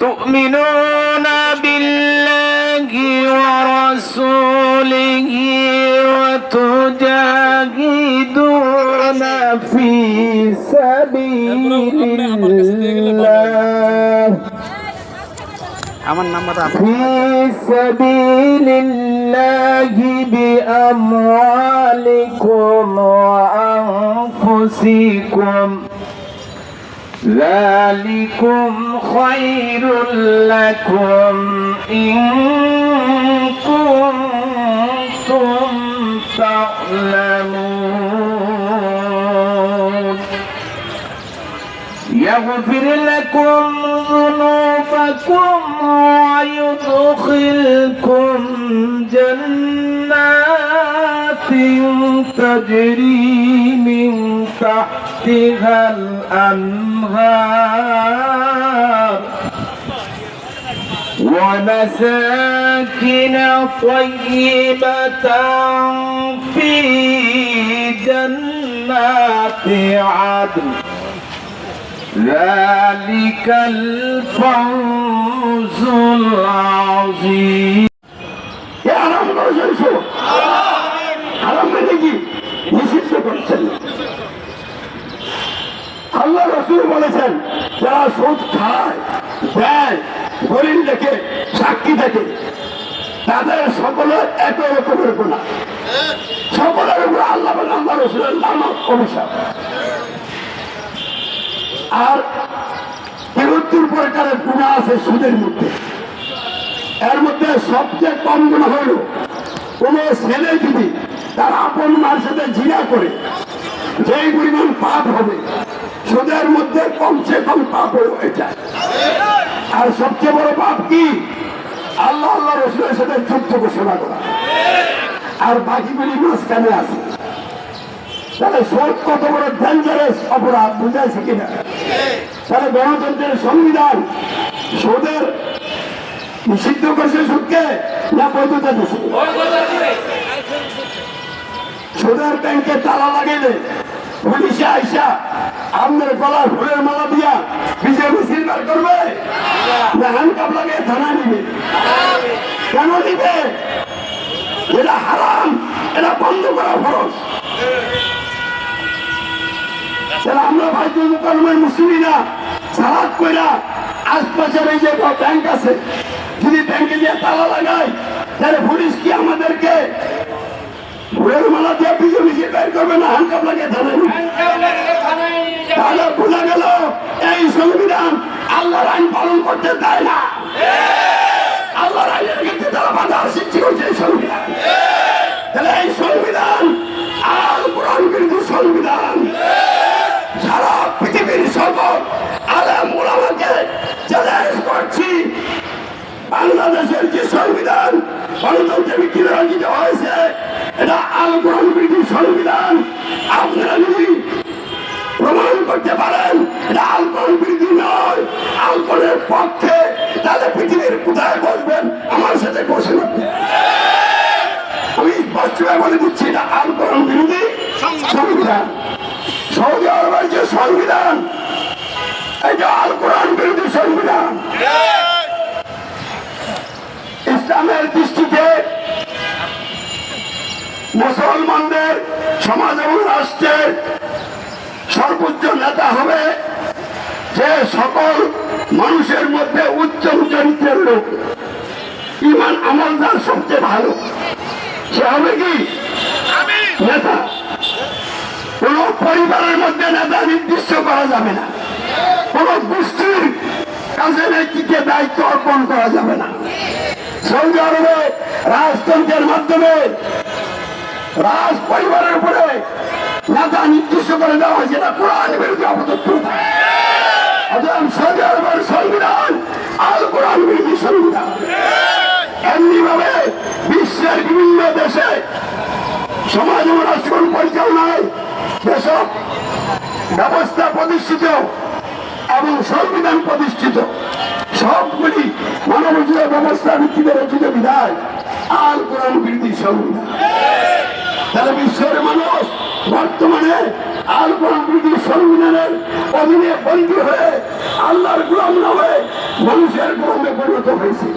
تؤمنون بالله ورسوله وتجاهدون في سبيل الله. في سبيل الله. بأموالكم وأنفسكم ذلكم خير لكم إن كنتم تعلمون يغفر لكم ذنوبكم ويدخلكم جنات تجري من تحتها الأنهار. ومساكن طيبة في جنات عدن. ذلك الفوز العظيم এ আরাম করেছেন সুদ আরাম মানে কি নিষিদ্ধ করছেন আল্লাহ রসুল বলেছেন যারা সুদ খায় দেয় দলিল দেখে সাক্ষী দেখে তাদের সকলের এত রকমের গুণা সকলের উপরে আল্লাহ এবং আল্লাহ রসুলের নাম অভিশাপ আর তিরুত্তর প্রকারের গুণা আছে সুদের মধ্যে। এর মধ্যে সবচেয়ে কম গুণ হইল কোন ছেলে যদি তার আপন মার সাথে জিনা করে, যেই পরিমাণ পাপ হবে, সুদের মধ্যে কমসে কম পাপ হয়ে যায়। আর সবচেয়ে বড় পাপ কি? আল্লাহ আল্লাহ রসুলের সাথে যুদ্ধ ঘোষণা করা। আর বাকিগুলি মাঝখানে আছে। তাহলে সুদ কত বড় ডেঞ্জারাস অপরাধ বুঝাইছে কিনা? তাহলে গণতন্ত্রের সংবিধান, সুদের নিষিদ্ধ করছে সুদকে না বৈধতা দিচ্ছে সুদের ব্যাংকে তালা লাগাইলে পুলিশে আইসা আপনার গলার ফুলের মালা দিয়া বিজয় মিছিল বার করবে? না হ্যান্ডকাপ লাগিয়ে থানা নিবে? কেন নিবে? এটা হারাম, এটা বন্ধ করা ফরজ। তাহলে আমরা ভাইতুল মুকারমের মুসলিমরা সালাদ কইরা আশপাশের এই যে ব্যাংক আছে, যদি ব্যাংকে তালা লাগায়, তাহলে পুলিশ কি আমাদেরকে ভুলের মালা দিয়ে বিজে মিশিয়ে বের করবে না? হানকাপ লাগিয়ে ধরে তাহলে বোঝা গেল এই পালন করতে দেয় না। আল্লাহর আইনের ক্ষেত্রে তারা করছে এই সংবিধান। সংবিধান আল কোরআন বিরোধী সংবিধান। সকল আলেম ওলামাকে চ্যালেঞ্জ করছি। বাংলাদেশের যে সংবিধান, গণতন্ত্রে বিক্রি রঞ্জিত হয়েছে, এটা আল কোরআন সংবিধান। আপনারা যদি প্রমাণ করতে পারেন, এটা আল বিরোধী নয়, আল কোরআনের পক্ষে তাহলে পৃথিবীর কোথায় বসবেন? আমার সাথে বসে আমি স্পষ্টভাবে বলে দিচ্ছি, এটা আল কোরআন বিরোধী সংবিধান। সৌদি আরবের যে সংবিধান ইসলামের দৃষ্টিতে মুসলমানদের, সমাজ এবং রাষ্ট্রের সর্বোচ্চ নেতা হবে যে সকল মানুষের মধ্যে উচ্চ চরিত্রের লোক। ইমান আমলদার সবচেয়ে ভালো। সে হবে কি? নেতা। কোন পরিবারের মধ্যে নেতা নির্দিষ্ট করা যাবে না। কোন গোষ্ঠীর কাছে নেতৃত্বে দায়িত্ব অর্পণ করা যাবে না। সৌদি আরবে রাজতন্ত্রের মাধ্যমে রাজ পরিবারের উপরে নেতা নির্দিষ্ট করে দেওয়া হয়েছে না কোরআন বিরোধী অবদত্ত অতএব সৌদি আরবের সংবিধান আল কোরআন বিরোধী সংবিধান। এমনি ভাবে বিশ্বের বিভিন্ন দেশে সমাজ ও রাষ্ট্র পরিচালনায় যেসব ব্যবস্থা প্রতিষ্ঠিত এবং সংবিধান প্রতিষ্ঠিত। সবগুলি মানবজীয় ব্যবস্থা ভিত্তিতে রচিত বিধায় আর কোরআন বৃদ্ধি সংবিধান। তাহলে বিশ্বের মানুষ বর্তমানে আল কোন বৃদ্ধি সংবিধানের অধীনে বন্দী হয়ে আল্লাহর গোলাম না হয়ে মানুষের গ্রহণে পরিণত হয়েছে।